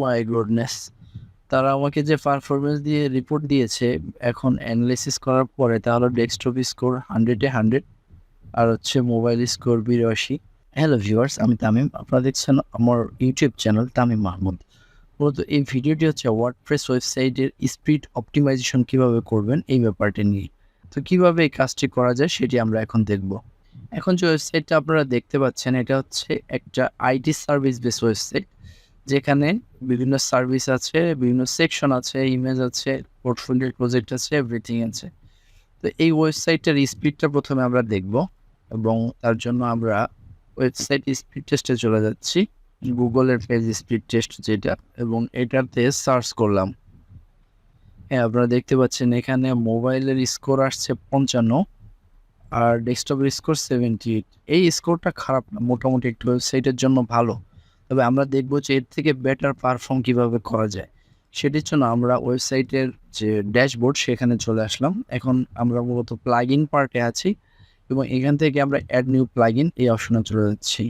My goodness তারা আমাকে যে পারফরমেন্স দিয়ে রিপোর্ট দিয়েছে, এখন অ্যানালিসিস করার পরে তাহলে ডেস্কটপ স্কোর হান্ড্রেডে হান্ড্রেড আর হচ্ছে মোবাইল স্কোর বিরাশি। হ্যালো ভিউয়ার্স আমি তামিম, আপনারা দেখছেন আমার ইউটিউব চ্যানেল তামিম মাহমুদ। মূলত এই ভিডিওটি হচ্ছে ওয়ার্ডপ্রেস ওয়েবসাইটের স্পিড অপটিমাইজেশন কীভাবে করবেন এই ব্যাপারটি নিয়ে। তো কীভাবে এই কাজটি করা যায় সেটি আমরা এখন দেখব। এখন যে ওয়েবসাইটটা আপনারা দেখতে পাচ্ছেন, এটা হচ্ছে একটা আইটি সার্ভিস বেস ওয়েবসাইট যেখানে বিভিন্ন সার্ভিস আছে, বিভিন্ন সেকশন আছে ইমেজ আছে পোর্টফোলিও প্রজেক্ট আছে এভরিথিং আছে। তো এই ওয়েবসাইটের স্পিডটা প্রথমে আমরা দেখব এবং তার জন্য আমরা ওয়েবসাইট স্পিড টেস্টে চলে যাচ্ছি। গুগলের পেজ স্পিড টেস্ট যেটা এবং এটাতে সার্চ করলাম। হ্যাঁ আপনারা দেখতে পাচ্ছেন এখানে মোবাইলের স্কোর আসছে পঞ্চান্ন আর ডেস্কটপের স্কোর সেভেন্টি এইট এই স্কোরটা খারাপ না, মোটামুটি একটু ওয়েবসাইটের জন্য ভালো। তবে আমরা দেখব যে এর থেকে বেটার পারফর্ম কীভাবে করা যায়। সেটির জন্য আমরা ওয়েবসাইটের যে ড্যাশবোর্ড সেখানে চলে আসলাম। এখন আমরা মূলত প্লাগ ইন পার্টে আছি এবং এখান থেকে আমরা অ্যাড নিউ প্লাগ ইন এই অপশনে চলে যাচ্ছি।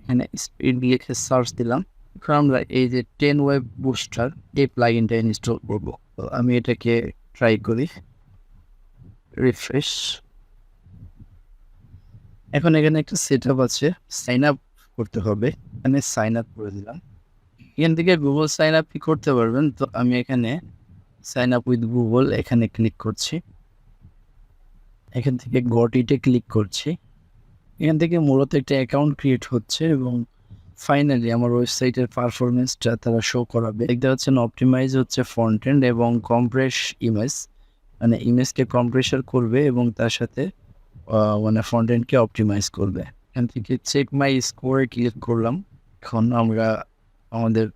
এখানে স্পিড লিখে সার্চ দিলাম। এখন আমরা এই যে টেন ওয়েব বুস্টার এই প্লাগ ইনটা ইনস্টল করব আমি এটাকে ট্রাই করি। রিফ্রেশ এখন এখানে একটা সেট আপ আছে। সাইন আপ করতে হবে। এখানে সাইন আপ করে দিলাম। এখান থেকে গুগল সাইন আপ করতে পারবেন। তো আমি এখানে সাইন আপ উইথ গুগল এখানে ক্লিক করছি। এখান থেকে গটিতে ক্লিক করছি। এখান থেকে মূলত একটা অ্যাকাউন্ট ক্রিয়েট হচ্ছে এবং ফাইনালি আমার ওয়েবসাইটের পারফরমেন্সটা তারা শো করাবে। দেখতে পাচ্ছেন অপটিমাইজ হচ্ছে ফ্রন্ট এন্ড এবং কম্প্রেস ইমেজ মানে ইমেজকে কম্প্রেসার করবে এবং তার সাথে মানে ফ্রন্ট এন্ডকে অপটিমাইজ করবে। এখান থেকে চেক মাই স্কোরে ক্লিক করলাম এখন আমরা আমাদের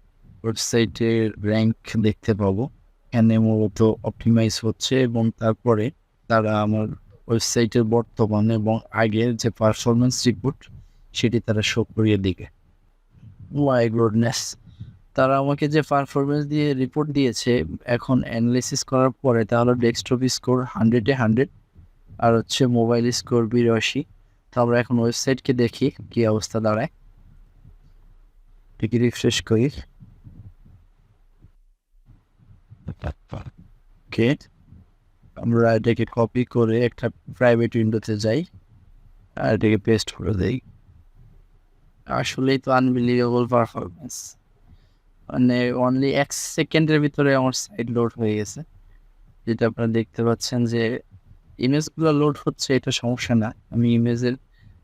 ওয়েবসাইটের র্যাঙ্ক দেখতে পাবো এখানে মূলত অপটিমাইজ হচ্ছে এবং তারপরে তারা আমার ওয়েবসাইটের বর্তমান এবং আগের যে পারফরমেন্স রিপোর্ট সেটি তারা শো করিয়ে দিবে মাই গুডনেস তারা আমাকে যে পারফরমেন্স দিয়ে রিপোর্ট দিয়েছে, এখন অ্যানালিসিস করার পরে, তাহলে ডেস্কটপ স্কোর হান্ড্রেডে হান্ড্রেড আর হচ্ছে মোবাইল স্কোর বিরাশি। তো আমরা এখন ওয়েবসাইটকে দেখি কি অবস্থা দাঁড়ায়। টিকি রিফ্রেশ করি। ওকে আমরা এটাকে কপি করে একটা প্রাইভেট উইন্ডোতে যাই। আর এটাকে পেস্ট করে দেই। আসলেই তো আনবিলিভেবল পারফরমেন্স মানে অনলি এক সেকেন্ডের ভিতরে আমার সাইট লোড হয়ে গেছে। যেটা আপনারা দেখতে পাচ্ছেন যে ইমেজগুলো লোড হচ্ছে, এটা সমস্যা না। আমি ইমেজের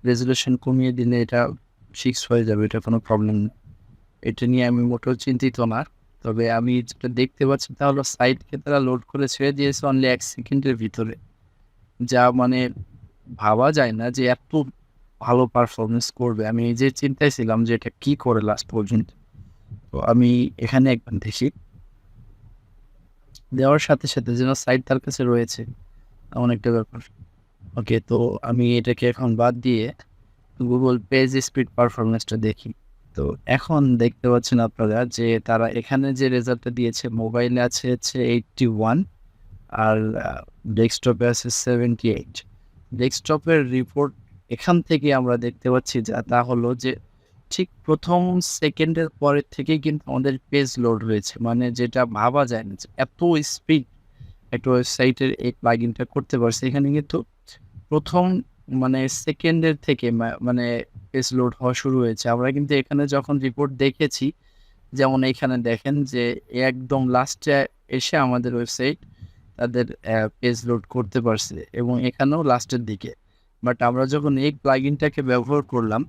রেজুলেশন কমিয়ে দিলে এটা ফিক্স হয়ে যাবে, এটা কোনো প্রবলেম না। এটা নিয়ে আমি মোটেও চিন্তিত না। তবে আমি যেটা দেখতে পাচ্ছি, তা হলো সাইটকে তারা লোড করে ছেড়ে দিয়েছে অনলি এক সেকেন্ডের ভিতরে। যা মানে ভাবা যায় না যে এত ভালো পারফরমেন্স করবে। আমি যে চিন্তায় ছিলাম যে এটা কি করে লাস্ট পর্যন্ত। তো আমি এখানে একবার দেখি। দেওয়ার সাথে সাথে যেন সাইট তার কাছে রয়েছে। এমন একটা ব্যাপার। ওকে তো আমি এটাকে এখন বাদ দিয়ে গুগল পেজ স্পিড পারফরমেন্সটা দেখি। তো এখন দেখতে পাচ্ছেন আপনারা যে তারা এখানে যে রেজাল্টটা দিয়েছে মোবাইলে আছে হচ্ছে এইটটি ওয়ান আর ডেস্কটপে আছে সেভেন্টি এইট ডেস্কটপের রিপোর্ট এখান থেকে আমরা দেখতে পাচ্ছি যা তা হলো যে ঠিক প্রথম সেকেন্ডের পরের থেকেই কিন্তু আমাদের পেজ লোড হয়েছে। মানে যেটা ভাবা যায় না এত স্পিড একটা ওয়েবসাইটের এই প্লাগিনটা করতে পারছে। এখানে কিন্তু প্রথম মানে সেকেন্ডের থেকে মানে পেজ লোড হওয়া শুরু হয়েছে। আমরা কিন্তু এখানে যখন রিপোর্ট দেখেছি, যেমন এখানে দেখেন যে একদম লাস্টে এসে আমাদের ওয়েবসাইট তাদের পেজ লোড করতে পারছে এবং এখানেও লাস্টের দিকে। বাট আমরা যখন এই প্লাগিনটাকে ব্যবহার করলাম,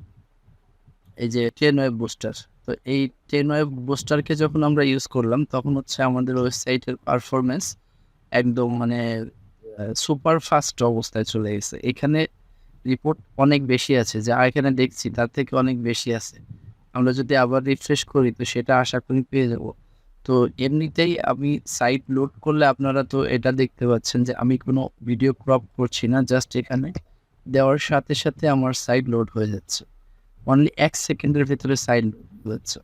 এই যে টেন ওয়েব বুস্টার তো এই টেন ওয়েব বুস্টারকে যখন আমরা ইউজ করলাম, তখন হচ্ছে আমাদের ওয়েবসাইটের পারফরমেন্স একদম মানে সুপার ফাস্ট অবস্থায় চলে গেছে। এখানে রিপোর্ট অনেক বেশি আছে যা এখানে দেখছি তার থেকে অনেক বেশি আছে। আমরা যদি আবার রিফ্রেশ করি তো সেটা আশা করি পেয়ে যাব। তো এমনিতেই আমি সাইট লোড করলে আপনারা তো এটা দেখতে পাচ্ছেন যে আমি কোনো ভিডিও ক্রপ করছি না জাস্ট এখানে দেওয়ার সাথে সাথে আমার সাইট লোড হয়ে যাচ্ছে। অনলি এক সেকেন্ডের ভিতরে সাইট লোড হচ্ছে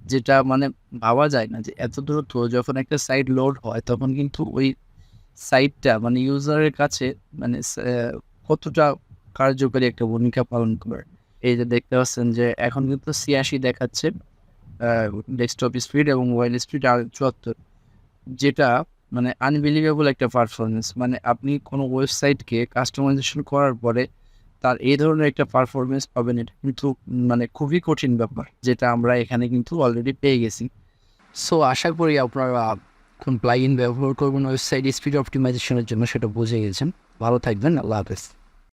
যেটা মানে ভাবা যায় না যে এত দ্রুত যখন একটা সাইট লোড হয় তখন কিন্তু ওই সাইটটা মানে ইউজারের কাছে মানে কতটা কার্যকরী একটা ভূমিকা পালন করে। এই যে দেখতে পাচ্ছেন যে, এখন কিন্তু ছিয়াশি দেখাচ্ছে ডেস্কটপ স্পিড এবং মোবাইল স্পিড আর চুয়াত্তর, যেটা মানে আনবিলিভেবল একটা পারফরমেন্স মানে আপনি কোনো ওয়েবসাইটকে কাস্টমাইজেশন করার পরে, তার এই ধরনের একটা পারফরমেন্স পাবেন, এটা কিন্তু মানে খুবই কঠিন ব্যাপার, যেটা আমরা এখানে কিন্তু অলরেডি পেয়ে গেছি। সো আশা করি আপনারা কোন প্লাগ ইন ব্যবহার করবেন ওয়েবসাইট স্পিড অপটিমাইজেশনের জন্য সেটা বুঝে গেছেন। ভালো থাকবেন, আল্লাহ হাফেজ।